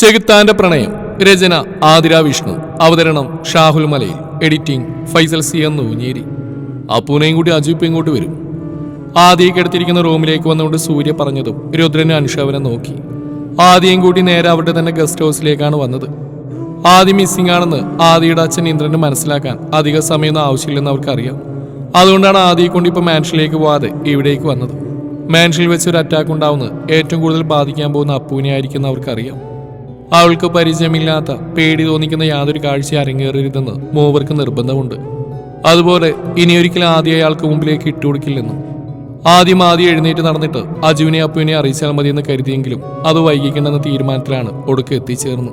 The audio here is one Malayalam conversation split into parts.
ചെകുത്താന്റെ പ്രണയം. രചന ആതിര വിഷ്ണു അവതരണം ഷാഹുൽ മലയിൽ. എഡിറ്റിംഗ് ഫൈസൽ സി എന്ന് ഊഞ്ഞേരി അപ്പൂനെയും കൂടി അജീപ്പ് ഇങ്ങോട്ട് വരും. ആദ്യം കിടത്തിരിക്കുന്ന റൂമിലേക്ക് വന്നുകൊണ്ട് സൂര്യ പറഞ്ഞതും രുദ്രന് അനുഷവനെ നോക്കി. ആദ്യം കൂടി നേരെ അവരുടെ തന്നെ ഗസ്റ്റ് ഹൗസിലേക്കാണ് വന്നത്. ആദ്യം മിസ്സിംഗ് ആണെന്ന് ആദിയുടെ അച്ഛൻ ഇന്ദ്രന് മനസ്സിലാക്കാൻ അധിക സമയമൊന്നും ആവശ്യമില്ലെന്ന് അവർക്കറിയാം. അതുകൊണ്ടാണ് ആദിയെ കൊണ്ട് ഇപ്പോൾ മാൻഷനിലേക്ക് പോവാതെ ഇവിടേക്ക് വന്നത്. മാൻഷനിൽ വെച്ച് ഒരു അറ്റാക്ക് ഉണ്ടാവുന്നത് ഏറ്റവും കൂടുതൽ ബാധിക്കാൻ പോകുന്ന അപ്പൂനെ ആയിരിക്കും അവർക്കറിയാം. അവൾക്ക് പരിചയമില്ലാത്ത പേടി തോന്നിക്കുന്ന യാതൊരു കാഴ്ച അരങ്ങേറരുതെന്ന് മൂവർക്ക് നിർബന്ധമുണ്ട്. അതുപോലെ ഇനിയൊരിക്കലും ആദ്യം അയാൾക്ക് മുമ്പിലേക്ക് ഇട്ടുകൊടുക്കില്ലെന്നും ആദ്യം ആദ്യം എഴുന്നേറ്റ് നടന്നിട്ട് അജുവിനെ അപ്പുവിനെ അറിയിച്ചാൽ മതിയെന്ന് കരുതിയെങ്കിലും അത് വൈകിക്കണ്ടെന്ന തീരുമാനത്തിലാണ് ഒടുക്ക് എത്തിച്ചേർന്നു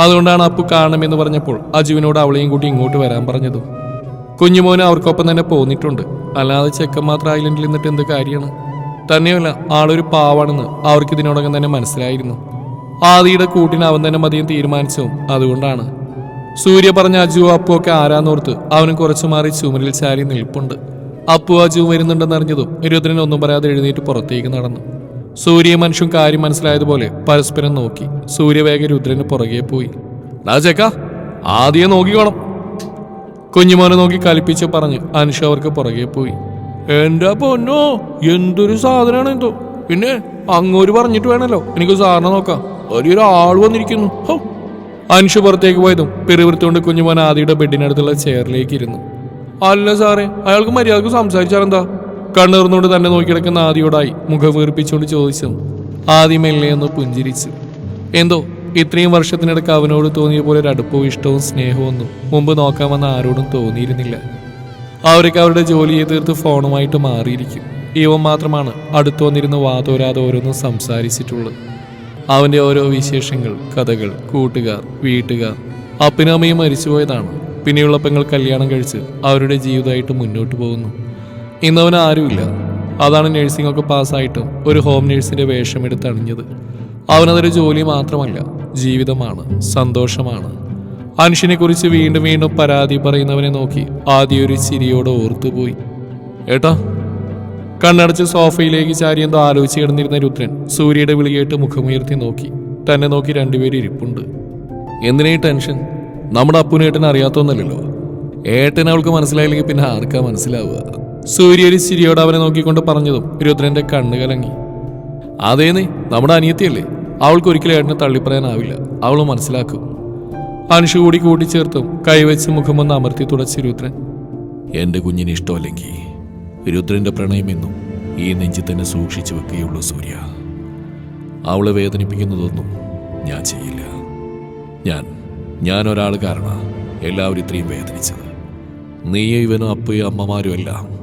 അതുകൊണ്ടാണ് അപ്പു കാണണമെന്ന് പറഞ്ഞപ്പോൾ അജുവിനോട് അവളെയും കൂട്ടി ഇങ്ങോട്ട് വരാൻ പറഞ്ഞതും. കുഞ്ഞുമോന് അവർക്കൊപ്പം തന്നെ പോന്നിട്ടുണ്ട്. അല്ലാതെ ചെക്കൻ മാത്രം ഐലൻഡിൽ നിന്നിട്ട് എന്ത് കാര്യമാണ്? തന്നെയല്ല ആളൊരു പാവാണെന്ന് അവർക്ക് ഇതിനോടകം തന്നെ മനസ്സിലായിരുന്നു. ആദിയുടെ കൂട്ടിന് അവൻ തന്നെ മതിയും തീരുമാനിച്ചു. അതുകൊണ്ടാണ്. സൂര്യ പറഞ്ഞ അജു അപ്പു ഒക്കെ ആരാന്നോർത്ത് അവന് കുറച്ചു മാറി ചുമരിൽ ചാരി നിൽപ്പുണ്ട്. അപ്പു അജു വരുന്നുണ്ടെന്ന് അറിഞ്ഞതും രുദ്രൻ ഒന്നും പറയാതെ എഴുന്നേറ്റ് പുറത്തേക്ക് നടന്നു. സൂര്യ മനുഷ്യൻ കാര്യം മനസ്സിലായതുപോലെ പരസ്പരം നോക്കി. സൂര്യവേഗ രുദ്രന് പുറകെ പോയി. "ഡാ ചേക്കാ ആദ്യം നോക്കിക്കോണം കുഞ്ഞുമോനെ നോക്കി കലിപ്പിച്ച് പറഞ്ഞ് അനുഷ അവർക്ക് പുറകെ പോയി. എന്റെ പൊന്നോ എന്തൊരു സാധനമാണ് എന്തോ പിന്നെ അങ്ങോട്ട് പറഞ്ഞിട്ട് വേണല്ലോ. എനിക്ക് സാറിനെ നോക്കാം. വലിയൊരാൾ വന്നിരിക്കുന്നു. ഹോ. അൻഷു പുറത്തേക്ക് പോയതും പെരുവൃത്തുകൊണ്ട് കുഞ്ഞുമോൻ ആദിയുടെ ബെഡിനടുത്തുള്ള ചെയറിലേക്ക് ഇരുന്നു. അല്ല സാറേ അയാൾക്ക് മര്യാദയ്ക്ക് സംസാരിച്ചാലെന്താ? കണ്ണീർന്നുകൊണ്ട് തന്നെ നോക്കി കിടക്കുന്ന ആദിയോടായി മുഖം വീർപ്പിച്ചുകൊണ്ട് ചോദിച്ചു. ആദ്യം മെല്ലെ ഒന്ന് പുഞ്ചിരിച്ചു. എന്തോ ഇത്രയും വർഷത്തിനിടയ്ക്ക് അവനോട് തോന്നിയ പോലെ ഒരു അടുപ്പവും ഇഷ്ടവും സ്നേഹവും ഒന്നും മുമ്പ് നോക്കാൻ വന്ന ആരോടും തോന്നിയിരുന്നില്ല. അവരൊക്കെ അവരുടെ ജോലിയെ തീർത്ത് ഫോണുമായിട്ട് മാറിയിരിക്കും. ഇവൻ മാത്രമാണ് അടുത്തു വന്നിരുന്ന് വാതോരാതെ ഓരോന്നും സംസാരിച്ചിട്ടുള്ളത്. അവന്റെ ഓരോ വിശേഷങ്ങൾ കഥകൾ കൂട്ടുകാർ വീട്ടുകാർ. അപ്പിനമ്മയും മരിച്ചുപോയതാണ്. പിന്നെയുള്ള പെങ്ങൾ കല്യാണം കഴിച്ച് അവരുടെ ജീവിതമായിട്ട് മുന്നോട്ട് പോകുന്നു. ഇന്നവൻ ആരുമില്ല. അതാണ് നഴ്സിംഗ് ഒക്കെ പാസ്സായിട്ടും ഒരു ഹോം നഴ്സിന്റെ വേഷമെടുത്ത് അണിഞ്ഞത്. അവനതൊരു ജോലി മാത്രമല്ല ജീവിതമാണ് സന്തോഷമാണ്. അനുഷിനെക്കുറിച്ച് വീണ്ടും വീണ്ടും പരാതി പറയുന്നവനെ നോക്കി ആദ്യം ഒരു ചിരിയോടെ ഓർത്തുപോയി. ഏട്ടാ കണ്ണടച്ച് സോഫയിലേക്ക് ചാരി എന്തോ ആലോചിച്ച് കിടന്നിരുന്ന രുദ്രൻ സൂര്യയുടെ വിളി കേട്ട് മുഖമുയർത്തി നോക്കി. തന്നെ നോക്കി രണ്ടുപേരും ഇരിപ്പുണ്ട്. എന്തിനാ ഈ ടെൻഷൻ? നമ്മുടെ അപ്പുനേട്ടൻ അറിയാത്തൊന്നല്ലല്ലോ ഏട്ടൻ അവൾക്ക് മനസ്സിലായില്ലെങ്കിൽ പിന്നെ ആർക്കാ മനസ്സിലാവുക? സൂര്യ ഒരു ചിരിയോട് അവനെ നോക്കിക്കൊണ്ട് പറഞ്ഞതും രുദ്രന്റെ കണ്ണ് കലങ്ങി. അതേന്ന് നമ്മുടെ അനിയത്തിയല്ലേ? അവൾക്ക് ഒരിക്കലും ഏട്ടനെ തള്ളിപ്പറയാനാവില്ല. അവൾ മനസ്സിലാക്കും. അനുഷു കൂടി കൂട്ടിച്ചേർത്തും കൈവച്ച് മുഖമൊന്ന് അമർത്തി തുടച്ച് രുദ്രൻ. എന്റെ കുഞ്ഞിന് ഇഷ്ടമല്ലെങ്കിൽ രുദ്രന്റെ പ്രണയമെന്നും ഈ നെഞ്ചി തന്നെ സൂക്ഷിച്ചു വെക്കുകയുള്ളൂ സൂര്യ. അവളെ വേദനിപ്പിക്കുന്നതൊന്നും ഞാൻ ചെയ്യില്ല. ഞാൻ ഞാൻ ഒരാൾ കാരണം എല്ലാവരും ഇത്രയും വേദനിച്ചത്. നീയും ഇവനും അപ്പയും അമ്മമാരും എല്ലാം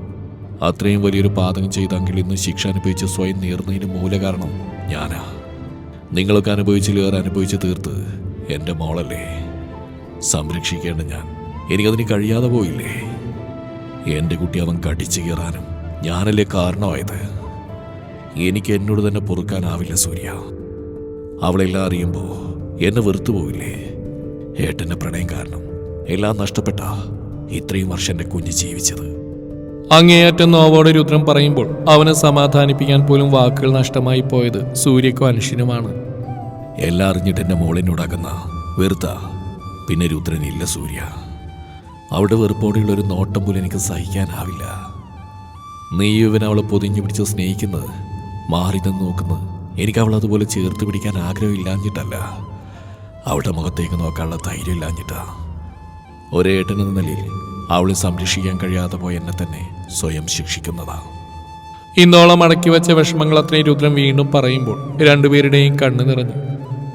അത്രയും വലിയൊരു പാതകം ചെയ്തെങ്കിൽ ഇന്ന് ശിക്ഷ അനുഭവിച്ച് സ്വയം നേർന്നതിന് മൂല കാരണം ഞാനാ. നിങ്ങളൊക്കെ അനുഭവിച്ചിലേറെ അനുഭവിച്ച് തീർത്ത് എന്റെ മോളല്ലേ? സംരക്ഷിക്കേണ്ട ഞാൻ. എനിക്കതിന് കഴിയാതെ പോയില്ലേ? എന്റെ കുട്ടി അവൻ കടിച്ചു കയറാനും ഞാനല്ലേ കാരണമായത്. എനിക്ക് എന്നോട് തന്നെ പൊറുക്കാനാവില്ല സൂര്യ. അവളെല്ലാം അറിയുമ്പോൾ എന്നെ വെറുത്തു പോവില്ലേ? ഏട്ടന്റെ പ്രണയം കാരണം എല്ലാം നഷ്ടപ്പെട്ട ഇത്രയും വർഷം എന്റെ കുഞ്ഞ് ജീവിച്ചത്. അങ്ങേയറ്റം നോവോടെ രുദ്രൻ പറയുമ്പോൾ അവനെ സമാധാനിപ്പിക്കാൻ പോലും വാക്കുകൾ നഷ്ടമായി പോയത് സൂര്യക്കും അനുഷിനുമാണ്. എല്ലാം അറിഞ്ഞിട്ട് എന്റെ മോളിനോടകുന്ന വെറുത്ത പിന്നെ രുദ്രനില്ല സൂര്യ. അവിടെ വെറുപ്പോടെയുള്ള ഒരു നോട്ടം പോലും എനിക്ക് സഹിക്കാനാവില്ല. നീ ഇവൻ അവളെ പൊതിഞ്ഞു പിടിച്ച് സ്നേഹിക്കുന്നത് മാറി നിന്ന് നോക്കുന്നത് എനിക്ക് അവൾ അതുപോലെ ചേർത്ത് പിടിക്കാൻ ആഗ്രഹമില്ലാഞ്ഞിട്ടല്ല. അവളുടെ മുഖത്തേക്ക് നോക്കാനുള്ള ധൈര്യം ഇല്ലാഞ്ഞിട്ടാ ഒരേട്ടൻ എന്ന നിലയിൽ അവളെ സംരക്ഷിക്കാൻ കഴിയാതെ പോയ എന്നെ തന്നെ സ്വയം ശിക്ഷിക്കുന്നതാ. ഇന്നോളം അടക്കി വെച്ച വിഷമങ്ങൾ അത്രയും രുദ്രൻ വീണ്ടും പറയുമ്പോൾ രണ്ടുപേരുടെയും കണ്ണു നിറഞ്ഞു.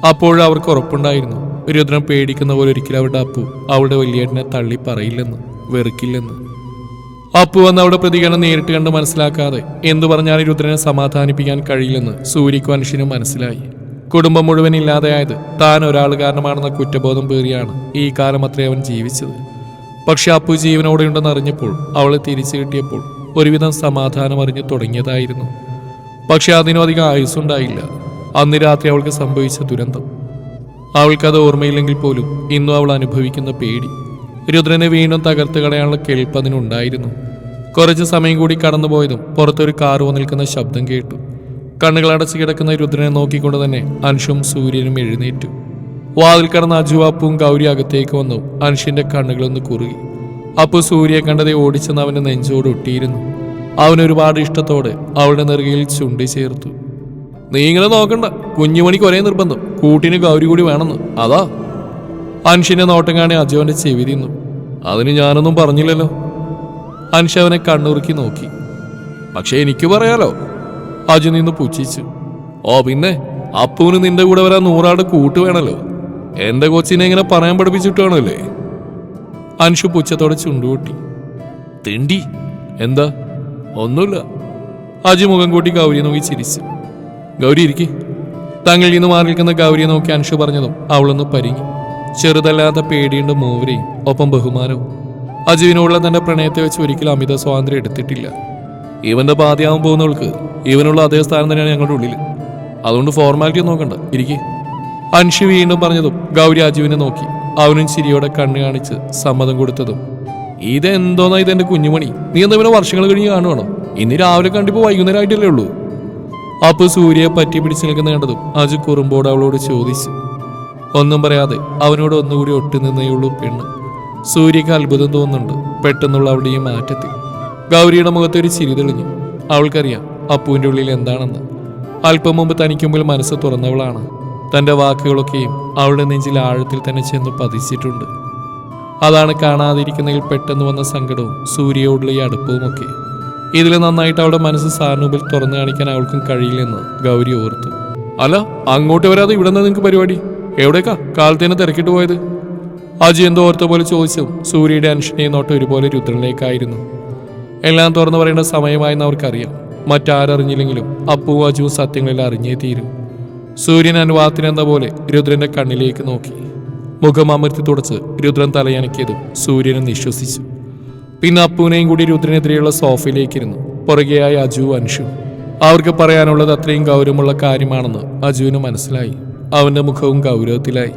അപ്പോഴും അവർക്ക് ഉറപ്പുണ്ടായിരുന്നു. രുദ്രൻ പേടിക്കുന്ന പോലെ ഒരിക്കലും അവരുടെ അപ്പു അവളുടെ വലിയേട്ടനെ തള്ളി പറയില്ലെന്ന് വെറുക്കില്ലെന്ന്. അപ്പു വന്ന് അവിടെ പ്രതികരണം നേരിട്ട് കണ്ട് മനസ്സിലാക്കാതെ എന്തു പറഞ്ഞാലും രുദ്രനെ സമാധാനിപ്പിക്കാൻ കഴിയില്ലെന്ന് സൂര്യക്കും അനുഷിനും മനസ്സിലായി. കുടുംബം മുഴുവൻ ഇല്ലാതെയായത് താൻ ഒരാൾ കാരണമാണെന്ന കുറ്റബോധം പേറിയാണ് ഈ കാലം അത്രേ അവൻ ജീവിച്ചത്. പക്ഷെ അപ്പു ജീവനോടെ ഉണ്ടെന്ന് അറിഞ്ഞപ്പോൾ അവളെ തിരിച്ചു കിട്ടിയപ്പോൾ ഒരുവിധം സമാധാനം അറിഞ്ഞു തുടങ്ങിയതായിരുന്നു. പക്ഷെ അതിനും അധികം ആയുസ്സുണ്ടായില്ല. അന്ന് രാത്രി അവൾക്ക് സംഭവിച്ച ദുരന്തം. അവൾക്കത് ഓർമ്മയില്ലെങ്കിൽ പോലും ഇന്നും അവൾ അനുഭവിക്കുന്ന പേടി. രുദ്രനെ വീണ്ടും തകർത്ത് കളയാനുള്ള കെൽപ്പ് അതിനുണ്ടായിരുന്നു. കുറച്ച് സമയം കൂടി കടന്നുപോയതും പുറത്തൊരു കാർ നിൽക്കുന്ന ശബ്ദം കേട്ടു. കണ്ണുകൾ അടച്ചു കിടക്കുന്ന രുദ്രനെ നോക്കിക്കൊണ്ട് തന്നെ അൻഷും സൂര്യനും എഴുന്നേറ്റു. വാതിൽ കടന്ന അജു അപ്പുവും ഗൗരി അകത്തേക്ക് വന്നു. അൻഷിന്റെ കണ്ണുകളൊന്ന് കുറുകി. അപ്പു സൂര്യയെ കണ്ടതെ ഓടിച്ചെന്ന് അവന്റെ നെഞ്ചോട് ഒട്ടിയിരുന്നു. അവൻ ഒരുപാട് ഇഷ്ടത്തോടെ അവളുടെ നെറുകയിൽ ചുണ്ടി ചേർത്തു. നീ ഇങ്ങനെ നോക്കണ്ട. കുഞ്ഞുമണിക്ക് ഒരേ നിർബന്ധം. കൂട്ടിന് ഗൗരി കൂടി വേണമെന്ന്. അതാ. അൻഷിനെ നോട്ടം കാണി അജുവന്റെ ചെവി തിന്നു. അതിന് ഞാനൊന്നും പറഞ്ഞില്ലല്ലോ. അൻഷ അവനെ കണ്ണുറുക്കി നോക്കി. പക്ഷെ എനിക്ക് പറയാലോ. അജു നിന്ന് പുച്ഛിച്ചു. ഓ പിന്നെ അപ്പുവിന് നിന്റെ കൂടെ വരാൻ നൂറാട് കൂട്ട് വേണല്ലോ. എന്റെ കൊച്ചിനെ ഇങ്ങനെ പറയാൻ പഠിപ്പിച്ചിട്ട് വേണമല്ലേ? അൻഷു പുച്ഛത്തോടെ ചുണ്ടുകൂട്ടി. തിണ്ടി. എന്താ? ഒന്നുമില്ല. അജു മുഖം കൂട്ടി ഗൗരി നോക്കി ചിരിച്ചു. ഗൗരി ഇരിക്കി. തങ്ങളിൽ നിന്ന് മാറി ഗൗരിയെ നോക്കി അൻഷു പറഞ്ഞതും അവളൊന്ന് പരിങ്ങി. ചെറുതല്ലാത്ത പേടിയുണ്ട് മൂവരെയും ഒപ്പം ബഹുമാനവും. അജുവിനോടുള്ള തന്റെ പ്രണയത്തെ വെച്ച് ഒരിക്കലും അമിത സ്വാതന്ത്ര്യം എടുത്തിട്ടില്ല. ഇവന്റെ പാതിയാവാൻ പോകുന്നവൾക്ക് ഇവനുള്ള അതേ സ്ഥാനം തന്നെയാണ് ഞങ്ങളുടെ ഉള്ളിൽ അതുകൊണ്ട് ഫോർമാലിറ്റി നോക്കണ്ട ഇരിക്കെ. അൻഷു വീണ്ടും പറഞ്ഞതും ഗൗരി അജുവിനെ നോക്കി. അവനും ചിരിയോടെ കണ്ണ് കാണിച്ച് സമ്മതം കൊടുത്തതും ഇതെന്തോന്നാ ഇതെന്റെ കുഞ്ഞുമണി? നീ എന്താ ഇവനെ വർഷങ്ങൾ കഴിഞ്ഞ് കാണുവാണോ? ഇന്ന് രാവിലെ കണ്ടിപ്പോ വൈകുന്നേരമായിട്ടല്ലേ ഉള്ളൂ. അപ്പൊ സൂര്യയെ പറ്റി പിടിച്ചു നിൽക്കുന്ന കണ്ടതും അജു കുറുമ്പോട് അവളോട് ചോദിച്ചു. ഒന്നും പറയാതെ അവനോട് ഒന്നുകൂടി ഒട്ടി നിന്നേയുള്ളൂ പെണ്ണ്. സൂര്യക്ക് അത്ഭുതം തോന്നുന്നുണ്ട് പെട്ടെന്നുള്ള അവളുടെ ഈ മാറ്റത്തിൽ. ഗൗരിയുടെ മുഖത്ത് ഒരു ചിരി തെളിഞ്ഞു. അവൾക്കറിയാം അപ്പുവിന്റെ ഉള്ളിൽ എന്താണെന്ന്. അല്പം മുമ്പ് തനിക്ക് മുമ്പിൽ മനസ്സ് തുറന്നവളാണ്. തന്റെ വാക്കുകളൊക്കെയും അവളുടെ നെഞ്ചിൽ ആഴത്തിൽ തന്നെ ചെന്ന് പതിച്ചിട്ടുണ്ട്. അതാണ് കാണാതിരിക്കുന്നതിൽ പെട്ടെന്ന് വന്ന സങ്കടവും സൂര്യയോടുള്ള ഈ അടുപ്പവുമൊക്കെ. ഇതിൽ നന്നായിട്ട് അവളുടെ മനസ്സ് സാറിനുമ്പിൽ തുറന്നു കാണിക്കാൻ അവൾക്കും കഴിയില്ലെന്ന് ഗൗരി ഓർത്തു. അല്ല അങ്ങോട്ട് വരാതെ ഇവിടെ നിന്ന് നിങ്ങൾക്ക് പരിപാടി? എവിടേക്കാ? കാലത്തേനെ തിരക്കിട്ട് പോയത്? അജി എന്തോ ഓർത്ത പോലെ ചോദിച്ചു സൂര്യയുടെ അൻഷനെയും നോട്ട് ഒരുപോലെ രുദ്രനിലേക്കായിരുന്നു. എല്ലാം തുറന്നു പറയേണ്ട സമയമായെന്ന് അവർക്കറിയാം. മറ്റാരറിഞ്ഞില്ലെങ്കിലും അപ്പുവും അജുവും സത്യങ്ങളിൽ അറിഞ്ഞേ തീരും. സൂര്യൻ അനുവാദത്തിനെന്ന പോലെ രുദ്രന്റെ കണ്ണിലേക്ക് നോക്കി. മുഖം അമർത്തി തുടച്ച് രുദ്രൻ തലയണക്കിയതും സൂര്യനെ നിശ്വസിച്ചു. പിന്നെ അപ്പുവിനെയും കൂടി രുദ്രനെതിരെയുള്ള സോഫയിലേക്കിരുന്നു. പുറകെയായി അജു അൻഷു. അവർക്ക് പറയാനുള്ളത് അത്രയും ഗൗരവമുള്ള കാര്യമാണെന്ന് അജുവിന് മനസ്സിലായി. അവന്റെ മുഖവും ഗൗരവത്തിലായി.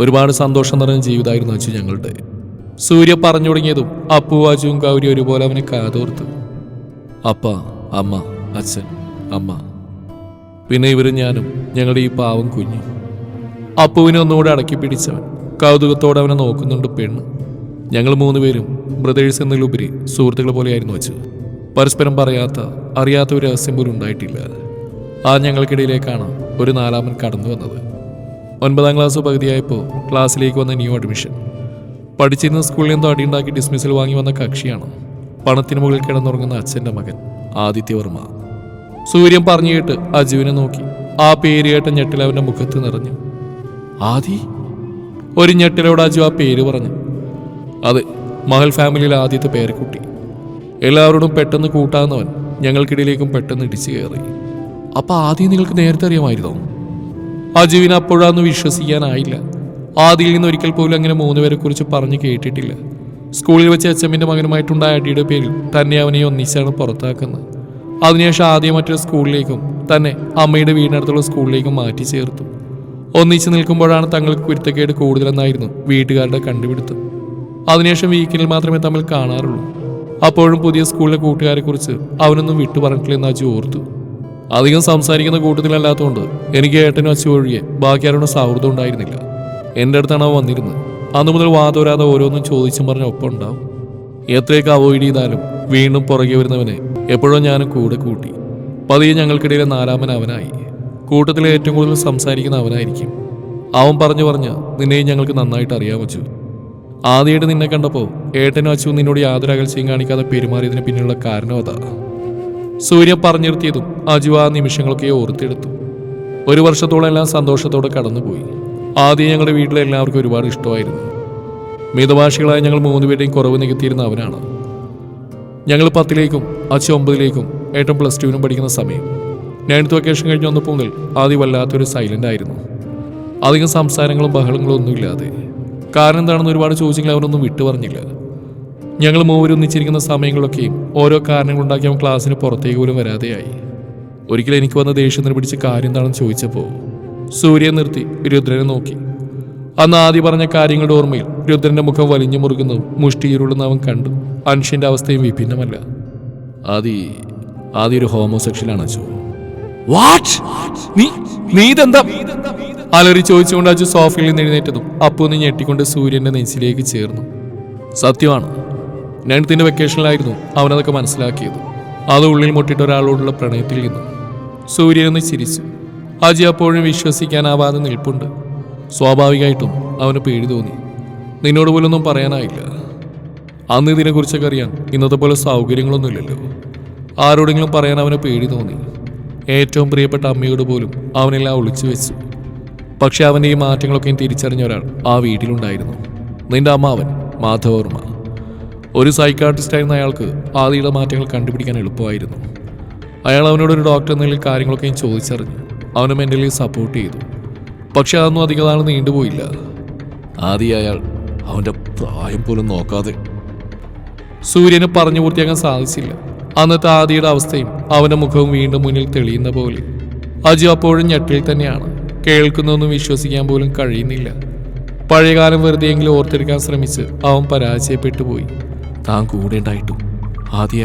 ഒരുപാട് സന്തോഷം നിറഞ്ഞ ജീവിതമായിരുന്നു അജു ഞങ്ങളുടെ. സൂര്യ പറഞ്ഞു തുടങ്ങിയതും അപ്പു അജുവും ഗൗരി ഒരുപോലെ അവനെ കാതോർത്തു. അപ്പ അമ്മ അച്ഛൻ അമ്മ. പിന്നെ ഇവരും ഞാനും ഞങ്ങളുടെ ഈ പാവം കുഞ്ഞു. അപ്പുവിനെ ഒന്നുകൂടെ അടക്കി പിടിച്ചവൻ കൗതുകത്തോടെ അവനെ നോക്കുന്നുണ്ട് പെണ്ണ്. ഞങ്ങൾ മൂന്നുപേരും ബ്രദേഴ്സ് എന്നതിലുപരി സുഹൃത്തുക്കളെ പോലെയായിരുന്നു വെച്ച് പരസ്പരം പറയാത്ത അറിയാത്ത ഒരു രഹസ്യം പോലും ഉണ്ടായിട്ടില്ല. ആ ഞങ്ങൾക്കിടയിലേക്കാണ് ഒരു നാലാമൻ കടന്നു വന്നത്. ഒൻപതാം ക്ലാസ് പകുതിയായപ്പോൾ ക്ലാസ്സിലേക്ക് വന്ന ന്യൂ അഡ്മിഷൻ. പഠിച്ചിരുന്ന സ്കൂളിൽ നിന്നും അടിയുണ്ടാക്കി ഡിസ്മിസൽ വാങ്ങി വന്ന കക്ഷിയാണ്. പണത്തിന് മുകളിൽ കിടന്നുറങ്ങുന്ന അച്ഛന്റെ മകൻ ആദിത്യവർമ്മ സൂര്യൻ പറഞ്ഞു കേട്ട് അജുവിനെ നോക്കി. ആ പേര് കേട്ട ഞെട്ടിൽ അവന്റെ മുഖത്ത് നിറഞ്ഞു. ആദി? ഒരു ഞെട്ടിലോട് അജു ആ പേര് പറഞ്ഞു. അതെ മഹൽ ഫാമിലിയിലെ ആദ്യത്തെ പേരക്കുട്ടി. എല്ലാവരോടും പെട്ടെന്ന് കൂട്ടാവുന്നവൻ ഞങ്ങൾക്കിടയിലേക്കും പെട്ടെന്ന് ഇടിച്ചു കയറി. അപ്പൊ ആദ്യം നിങ്ങൾക്ക് നേരത്തെ അറിയാമായിരുന്നോ? അജുവിന് അപ്പോഴാന്ന് വിശ്വസിക്കാനായില്ല. ആദ്യയിൽ നിന്ന് ഒരിക്കൽ പോലും അങ്ങനെ മൂന്നുപേരെ കുറിച്ച് പറഞ്ഞു കേട്ടിട്ടില്ല. സ്കൂളിൽ വെച്ച് അച്ഛമ്മിന്റെ മകനുമായിട്ടുണ്ടായ അടിയുടെ പേരിൽ തന്നെ അവനെ ഒന്നിച്ചാണ് പുറത്താക്കുന്നത്. അതിനുശേഷം ആദ്യം മറ്റൊരു സ്കൂളിലേക്കും തന്നെ അമ്മയുടെ വീടിനടുത്തുള്ള സ്കൂളിലേക്കും മാറ്റി ചേർത്തു. ഒന്നിച്ച് നിൽക്കുമ്പോഴാണ് തങ്ങൾക്ക് കുരുത്തക്കേട് കൂടുതലെന്നായിരുന്നു വീട്ടുകാരുടെ കണ്ടുപിടുത്തം. അതിനുശേഷം വീക്കിൽ മാത്രമേ തമ്മിൽ കാണാറുള്ളൂ. അപ്പോഴും പുതിയ സ്കൂളിലെ കൂട്ടുകാരെ കുറിച്ച് അവനൊന്നും വിട്ടു പറഞ്ഞിട്ടില്ലെന്ന് അജു ഓർത്തു. അധികം സംസാരിക്കുന്ന കൂട്ടത്തിലല്ലാത്തതുകൊണ്ട് എനിക്ക് ഏട്ടനും അച്ചു ഒഴികെ ബാക്കി ആരോടും സൗഹൃദം ഉണ്ടായിരുന്നില്ല. എന്റെ അടുത്താണ് അവൻ വന്നിരുന്നത്. അന്നു മുതൽ വാതോരാതെ ഓരോന്നും ചോദിച്ചും പറഞ്ഞ ഒപ്പം ഉണ്ടാവും. എത്രയൊക്കെ അവോയ്ഡ് ചെയ്താലും വീണ്ടും പുറകെ വരുന്നവനെ എപ്പോഴും ഞാനും കൂടെ കൂട്ടി. പതിയെ ഞങ്ങൾക്കിടയിലെ നാലാമൻ അവനായി. കൂട്ടത്തിലെ ഏറ്റവും കൂടുതൽ സംസാരിക്കുന്ന അവനായിരിക്കും. അവൻ പറഞ്ഞു പറഞ്ഞ് നിന്നെയും ഞങ്ങൾക്ക് നന്നായിട്ട് അറിയാൻ വെച്ചു ആദ്യമായിട്ട് നിന്നെ കണ്ടപ്പോൾ ഏട്ടനും അച്ചു നിന്നോട് യാതൊരു അകൽച്ചയും കാണിക്കാതെ പെരുമാറിയതിന് പിന്നിലുള്ള കാരണം അതാ. സൂര്യ പറഞ്ഞു നിർത്തിയതും അജു ആ നിമിഷങ്ങളൊക്കെ ഓർത്തെടുത്തു. ഒരു വർഷത്തോളം എല്ലാം സന്തോഷത്തോടെ കടന്നുപോയി. ആദ്യം ഞങ്ങളുടെ വീട്ടിലെ എല്ലാവർക്കും ഒരുപാട് ഇഷ്ടമായിരുന്നു. മിതഭാഷികളായ ഞങ്ങൾ മൂന്നുപേരുടെയും കുറവ് നികത്തിയിരുന്ന അവനാണ്. ഞങ്ങൾ പത്തിലേക്കും അച്ഛൻ ഒമ്പതിലേക്കും ഏട്ടൻ പ്ലസ് ടുവിനും പഠിക്കുന്ന സമയം. നയൻത്ത് വെക്കേഷൻ കഴിഞ്ഞ് വന്നപ്പോൾ ആദ്യം വല്ലാത്തൊരു സൈലന്റ് ആയിരുന്നു. അധികം സംസാരങ്ങളും ബഹളങ്ങളും ഒന്നുമില്ലാതെ. കാരണം എന്താണെന്ന് ഒരുപാട് ചോദിച്ചെങ്കിൽ അവരൊന്നും വിട്ടു പറഞ്ഞില്ല. ഞങ്ങൾ മൂവരും ഒന്നിച്ചിരിക്കുന്ന സമയങ്ങളൊക്കെയും ഓരോ കാരണങ്ങളുണ്ടാക്കി അവൻ ക്ലാസ്സിന് പുറത്തേക്ക് പോലും വരാതെയായി. ഒരിക്കലും എനിക്ക് വന്ന ദേഷ്യം പിടിച്ച കാര്യം എന്താണെന്ന് ചോദിച്ചപ്പോൾ സൂര്യൻ നിർത്തി രുദ്രനെ നോക്കി. അന്ന് ആദ്യം പറഞ്ഞ കാര്യങ്ങളുടെ ഓർമ്മയിൽ രുദ്രന്റെ മുഖം വലിഞ്ഞു മുറുകുന്നതും മുഷ്ടിയിരുളുന്ന അവൻ കണ്ടു. അൻഷിന്റെ അവസ്ഥയും വിഭിന്നമല്ല. ആദി ആദ്യ ഒരു ഹോമോസെക്ഷലാണ് അച്ചു വാട്ട് നീ നീ അലറി ചോദിച്ചുകൊണ്ട് അജു സോഫയിൽ നിന്ന് എഴുന്നേറ്റതും അപ്പു ഒന്ന് ഞെട്ടിക്കൊണ്ട് സൂര്യന്റെ നെഞ്ചിലേക്ക് ചേർന്നു. സത്യമാണ്. നെൻത്തിന്റെ വെക്കേഷനിലായിരുന്നു അവനതൊക്കെ മനസ്സിലാക്കിയത്. അത് ഉള്ളിൽ മുട്ടിട്ട ഒരാളോടുള്ള പ്രണയത്തിൽ നിന്നും. സൂര്യൻ ഒന്ന് ചിരിച്ചു. അജി അപ്പോഴും വിശ്വസിക്കാനാവാതെ നിൽപ്പുണ്ട്. സ്വാഭാവികമായിട്ടും അവന് പേടി തോന്നി. നിന്നോട് പോലൊന്നും പറയാനായില്ല. അന്ന് ഇതിനെക്കുറിച്ചൊക്കെ അറിയാൻ ഇന്നത്തെ പോലെ സൗകര്യങ്ങളൊന്നുമില്ലല്ലോ. ആരോടെങ്കിലും പറയാൻ അവന് പേടി തോന്നി. ഏറ്റവും പ്രിയപ്പെട്ട അമ്മയോട് പോലും അവനെല്ലാം ഒളിച്ചു വെച്ചു. പക്ഷെ അവന്റെ ഈ മാറ്റങ്ങളൊക്കെയും തിരിച്ചറിഞ്ഞ ഒരാൾ ആ വീട്ടിലുണ്ടായിരുന്നു. നിന്റെ അമ്മാവൻ മാധവർമ്മ ഒരു സൈക്കാട്രിസ്റ്റായിരുന്ന അയാൾക്ക് ആദിയുടെ മാറ്റങ്ങൾ കണ്ടുപിടിക്കാൻ എളുപ്പമായിരുന്നു. അയാൾ അവനോട് ഒരു ഡോക്ടർ എന്ന നിലയിൽ കാര്യങ്ങളൊക്കെയും ചോദിച്ചറിഞ്ഞു. അവനെ മെന്റലി സപ്പോർട്ട് ചെയ്തു. പക്ഷെ അതൊന്നും അധിക നീണ്ടുപോയില്ല ആദ്യം അയാൾ അവന്റെ പ്രായം പോലും നോക്കാതെ സൂര്യന് പറഞ്ഞു പൂർത്തിയാക്കാൻ സാധിച്ചില്ല. അന്നത്തെ ആദിയുടെ അവസ്ഥയും അവന്റെ മുഖവും വീണ്ടും മുന്നിൽ തെളിയുന്ന പോലെ. അജു അപ്പോഴും ഞെട്ടിൽ തന്നെയാണ്. കേൾക്കുന്നൊന്നും വിശ്വസിക്കാൻ പോലും കഴിയുന്നില്ല. പഴയകാലം വെറുതെയെങ്കിലും ഓർത്തെടുക്കാൻ ശ്രമിച്ച് അവൻ പരാജയപ്പെട്ടു പോയി. താൻ കൂടെ ഉണ്ടായിട്ടു ആദ്യ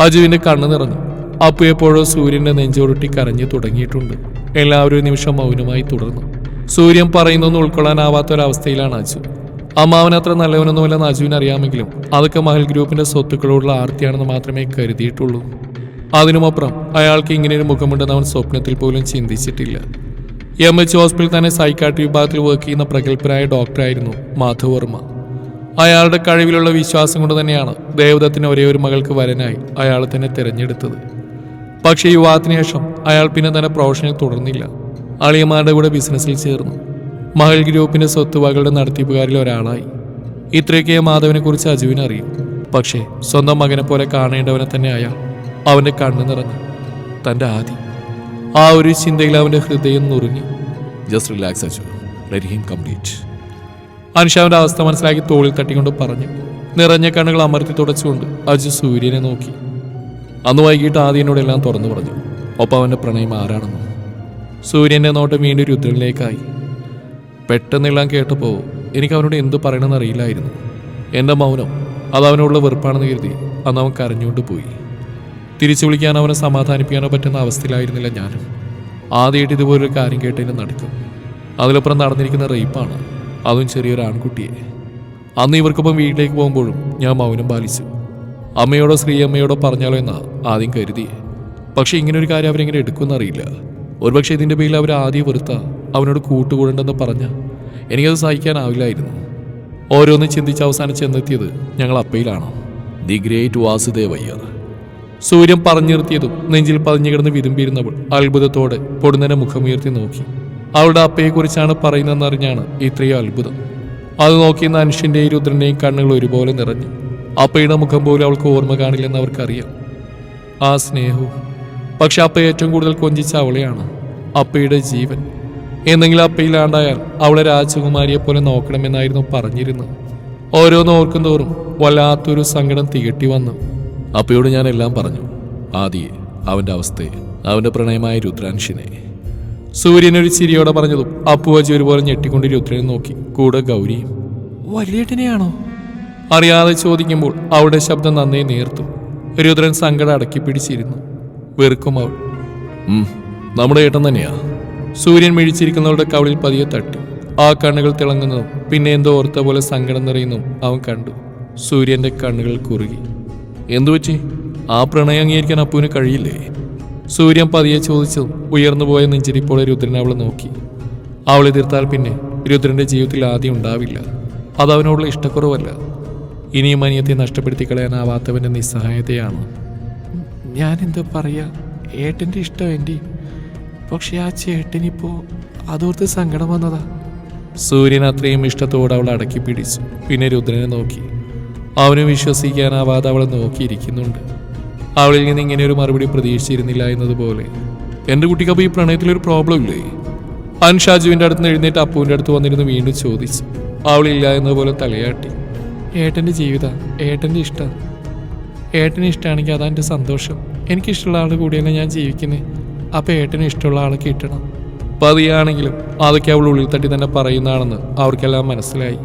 അജുവിന്റെ കണ്ണു നിറഞ്ഞു. അപ്പു എപ്പോഴോ സൂര്യന്റെ നെഞ്ചോരുട്ടി കരഞ്ഞു തുടങ്ങിയിട്ടുണ്ട്. എല്ലാവരും നിമിഷം മൗനമായി തുടർന്നു. സൂര്യൻ പറയുന്നൊന്നും ഉൾക്കൊള്ളാനാവാത്ത ഒരവസ്ഥയിലാണ് അജു. അമ്മാവൻ അത്ര നല്ലവനൊന്നുമല്ലെന്ന് അജുവിന് അറിയാമെങ്കിലും അതൊക്കെ മഹൽ ഗ്രൂപ്പിന്റെ സ്വത്തുക്കളോടുള്ള ആർത്തിയാണെന്ന് മാത്രമേ കരുതിയിട്ടുള്ളൂ. അതിനുമപ്പുറം അയാൾക്ക് ഇങ്ങനെ ഒരു മുഖമുണ്ടെന്ന് അവൻ സ്വപ്നത്തിൽ പോലും ചിന്തിച്ചിട്ടില്ല. എം എച്ച് ഹോസ്പിറ്റലിൽ തന്നെ സൈക്കാട്രി വിഭാഗത്തിൽ വർക്ക് ചെയ്യുന്ന പ്രഗത്ഭരായ ഡോക്ടറായിരുന്നു മാധവ് വർമ്മ. അയാളുടെ കഴിവിലുള്ള വിശ്വാസം കൊണ്ട് തന്നെയാണ് ദേവദത്തിന് ഒരേ ഒരു മകൾക്ക് വരനായി അയാൾ തന്നെ തിരഞ്ഞെടുത്തത്. പക്ഷേ യുവാത്തിന് ശേഷം അയാൾ പിന്നെ തന്നെ പ്രൊഫഷനിൽ തുടർന്നില്ല. അളിയമാരുടെ കൂടെ ബിസിനസ്സിൽ ചേർന്നു. മഹൽ ഗ്രൂപ്പിന്റെ സ്വത്തുവകളുടെ നടത്തിപ്പുകാരിൽ ഒരാളായി. ഇത്രയൊക്കെ മാധവനെ കുറിച്ച് അജുവിന് അറിയും. പക്ഷേ സ്വന്തം മകനെ പോലെ കാണേണ്ടവനെ തന്നെ അയാൾ അവന്റെ കണ്ണു നിറഞ്ഞു തന്റെ ആദി. ആ ഒരു ചിന്തയിൽ അവന്റെ ഹൃദയം നുറുങ്ങി. Just relax Aju. Let him complete അനുഷാവിന്റെ അവസ്ഥ മനസ്സിലാക്കി തോളിൽ തട്ടിക്കൊണ്ട് പറഞ്ഞു. നിറഞ്ഞ കണ്ണുകൾ അമർത്തി തുടച്ചുകൊണ്ട് അജു സൂര്യനെ നോക്കി. അന്ന് വൈകിട്ട് ആദ്യനോട് എല്ലാം തുറന്നു പറഞ്ഞു. ഒപ്പം അവന്റെ പ്രണയം ആരാണെന്നും. സൂര്യന്റെ നോട്ടം വീണ്ടും രുദ്രനിലേക്കായി. പെട്ടെന്നെല്ലാം കേട്ടപ്പോൾ എനിക്ക് അവനോട് എന്ത് പറയണമെന്ന് അറിയില്ലായിരുന്നു. എന്റെ മൗനം അത് അവനോടുള്ള വെറുപ്പാണെന്ന് കരുതി അന്ന് അവൻ കരഞ്ഞുകൊണ്ട് പോയി. തിരിച്ചു വിളിക്കാനോ അവനെ സമാധാനിപ്പിക്കാനോ പറ്റുന്ന അവസ്ഥയിലായിരുന്നില്ല ഞാനും. ആദ്യമായിട്ട് ഇതുപോലൊരു കാര്യം കേട്ടതിന് നടക്കും. അതിലപ്പുറം നടന്നിരിക്കുന്ന റേപ്പാണ് അതും ചെറിയൊരു ആൺകുട്ടിയെ. അന്ന് ഇവർക്കൊപ്പം വീട്ടിലേക്ക് പോകുമ്പോഴും ഞാൻ മൗനം പാലിച്ചു. അമ്മയോടോ ശ്രീയമ്മയോടോ പറഞ്ഞാലോ എന്നാ ആദ്യം കരുതി. പക്ഷേ ഇങ്ങനൊരു കാര്യം അവരെങ്ങനെ എടുക്കുമെന്നറിയില്ല. ഒരുപക്ഷെ ഇതിന്റെ പേരിൽ അവർ ആദ്യം വെറുത്ത അവനോട് കൂട്ടുകൂടണ്ടെന്ന് പറഞ്ഞ എനിക്കത് സഹിക്കാനാവില്ലായിരുന്നു. ഓരോന്ന് ചിന്തിച്ച് അവസാനം ചെന്നെത്തിയത് ഞങ്ങൾ അപ്പയിലാണ്. The great വാസുദേവയ്യർ. സൂര്യൻ പറഞ്ഞു നെഞ്ചിൽ പതിഞ്ഞു കിടന്ന് വിരുമ്പിയിരുന്നവൾ അത്ഭുതത്തോടെ പൊടുന്നനെ മുഖമുയർത്തി നോക്കി. അവളുടെ അപ്പയെക്കുറിച്ചാണ് പറയുന്നതെന്നറിഞ്ഞാണ് ഇത്രയും അത്ഭുതം. അത് നോക്കിയ മനുഷ്യന്റെയും രുദ്രന്റെയും കണ്ണുകൾ ഒരുപോലെ നിറഞ്ഞു. അപ്പയുടെ മുഖം പോലും അവൾക്ക് ഓർമ്മ കാണില്ലെന്ന് അവർക്കറിയാം. ആ സ്നേഹവും. പക്ഷെ അപ്പ ഏറ്റവും കൂടുതൽ കൊഞ്ചിച്ച അവളെയാണ് അപ്പയുടെ ജീവൻ. എന്തെങ്കിലും അപ്പയിലാണ്ടായാൽ അവളെ രാജകുമാരിയെ പോലെ നോക്കണമെന്നായിരുന്നു പറഞ്ഞിരുന്നത്. ഓരോന്ന് ഓർക്കും തോറും വല്ലാത്തൊരു സങ്കടം തികട്ടി വന്നു. അപ്പയോട് ഞാൻ എല്ലാം പറഞ്ഞു. ആദിയെ അവന്റെ അവസ്ഥയെ അവന്റെ പ്രണയമായ രുദ്രാൻഷിനെ സൂര്യൻ ഒരു ചിരിയോടെ പറഞ്ഞതും അപ്പുവജി ഒരുപോലെ ഞെട്ടിക്കൊണ്ട് രുദ്രനെ നോക്കി. കൂടെ ഗൗരിയും. വലിയേട്ടനെയാണോ? അറിയാതെ ചോദിക്കുമ്പോൾ അവളുടെ ശബ്ദം നന്നേ നേർത്തു. രുദ്രൻ സങ്കടം അടക്കി പിടിച്ചിരുന്നു വെറുക്കും അവൾ. നമ്മുടെ ഏട്ടൻ തന്നെയാ. സൂര്യൻ മിഴിച്ചിരിക്കുന്നവളുടെ കവളിൽ പതിയെ തട്ടി. ആ കണ്ണുകൾ തിളങ്ങുന്നതും പിന്നെ എന്തോ ഓർത്ത പോലെ സങ്കടം നിറയുന്നതും അവൻ കണ്ടു. സൂര്യന്റെ കണ്ണുകൾ കുറുകി. എന്തു പറ്റി? ആ പ്രണയം അംഗീകരിക്കാൻ അപ്പുവിന് കഴിയില്ലേ? സൂര്യൻ പതിയെ ചോദിച്ചതും ഉയർന്നുപോയ നെഞ്ചിരിപ്പോടെ രുദ്രൻ അവളെ നോക്കി. അവളെ എതിർത്താൽ പിന്നെ രുദ്രന്റെ ജീവിതത്തിൽ ആദ്യം ഉണ്ടാവില്ല. അത് അവനോടുള്ള ഇഷ്ടക്കുറവല്ല. ഇനിയും അനിയത്തെ നഷ്ടപ്പെടുത്തി കളയാനാവാത്തവന്റെ നിസ്സഹായതയാണ്. ഞാൻ എന്താ പറയാ? ഏട്ടന്റെ ഇഷ്ടം എന്റെ പക്ഷെ ആ ചേട്ടനിപ്പോ അതോർത്ത് സങ്കടം വന്നതാ. സൂര്യൻ അത്രയും ഇഷ്ടത്തോടെ അവൾ അടക്കി പിടിച്ചു. പിന്നെ രുദ്രനെ നോക്കി. അവന് വിശ്വസിക്കാനാവാതെ അവളെ നോക്കിയിരിക്കുന്നുണ്ട്. അവളിൽ നിന്ന് ഇങ്ങനെ ഒരു മറുപടി പ്രതീക്ഷിച്ചിരുന്നില്ല എന്നതുപോലെ. എന്റെ കുട്ടിക്ക് അപ്പോൾ ഈ പ്രണയത്തിലൊരു പ്രോബ്ലം ഇല്ലേ? അൻഷാജുവിന്റെ അടുത്ത് നിന്ന് എഴുന്നേറ്റ് അപ്പുവിന്റെ അടുത്ത് വന്നിരുന്ന് വീണ്ടും ചോദിച്ചു. അവളില്ല എന്നതുപോലെ തലയാട്ടി. ഏട്ടന്റെ ജീവിതം ഏട്ടന്റെ ഇഷ്ടം. ഏട്ടന് ഇഷ്ടമാണെങ്കിൽ അതാ എന്റെ സന്തോഷം. എനിക്കിഷ്ടമുള്ള ആളുടെ കൂടിയല്ല ഞാൻ ജീവിക്കുന്നത് അപ്പം ഏട്ടന് ഇഷ്ടമുള്ള ആളെ കിട്ടണം. പതിയാണെങ്കിലും അതൊക്കെ അവൾ ഉള്ളിൽ തട്ടി തന്നെ പറയുന്നതാണെന്ന് അവർക്കെല്ലാം മനസ്സിലായി.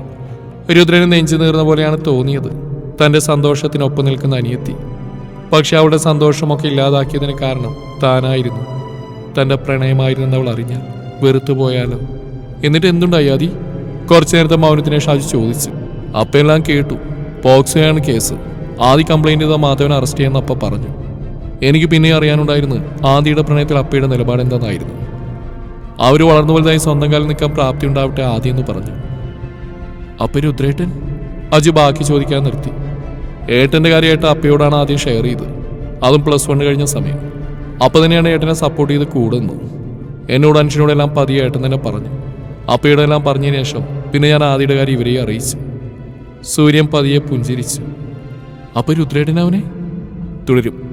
രുദ്രന് നെഞ്ചു നീർന്ന പോലെയാണ് തോന്നിയത്. തന്റെ സന്തോഷത്തിനൊപ്പം നിൽക്കുന്ന അനിയത്തി. പക്ഷെ അവളുടെ സന്തോഷമൊക്കെ ഇല്ലാതാക്കിയതിന് കാരണം താനായിരുന്നു. തന്റെ പ്രണയമായിരുന്നെന്ന് അവൾ അറിഞ്ഞ വെറുത്തു പോയാലോ? എന്നിട്ട് എന്തുണ്ടായി അതി കുറച്ചു നേരത്തെ മൗനത്തിനെ ഷാജി ചോദിച്ചു. അപ്പെല്ലാം കേട്ടു. പോക്സോയാണ് കേസ്. ആദ്യ കംപ്ലൈന്റ് ചെയ്ത മാധവൻ അറസ്റ്റ് ചെയ്യുന്ന അപ്പ പറഞ്ഞു. എനിക്ക് പിന്നെ അറിയാനുണ്ടായിരുന്നു ആദിയുടെ പ്രണയത്തിൽ അപ്പയുടെ നിലപാട് എന്താണെന്നായിരുന്നു അവർ വളർന്നു വലുതായി സ്വന്തം കാലിൽ നിൽക്കാൻ പ്രാപ്തി ഉണ്ടാവട്ടെ ആദ്യം എന്ന് പറഞ്ഞു. അപ്പര് ഉദ്രേട്ടൻ അജു ബാക്കി ചോദിക്കാൻ നിർത്തി. ഏട്ടന്റെ കാര്യമായിട്ട് അപ്പയോടാണ് ആദ്യം ഷെയർ ചെയ്തത് അതും പ്ലസ് വൺ കഴിഞ്ഞ സമയം. അപ്പൊ തന്നെയാണ് ഏട്ടനെ സപ്പോർട്ട് ചെയ്ത് കൂടുന്നത് എന്നോട് അനുഷനോടെല്ലാം പതിയെ ഏട്ടൻ തന്നെ പറഞ്ഞു. അപ്പയുടെ എല്ലാം പറഞ്ഞതിന് ശേഷം പിന്നെ ഞാൻ ആദ്യയുടെ കാര്യം ഇവരെയും അറിയിച്ചു. സൂര്യൻ പതിയെ പുഞ്ചിരിച്ചു. അപ്പൊ രുദ്രേട്ടൻ അവനെ? തുടരും.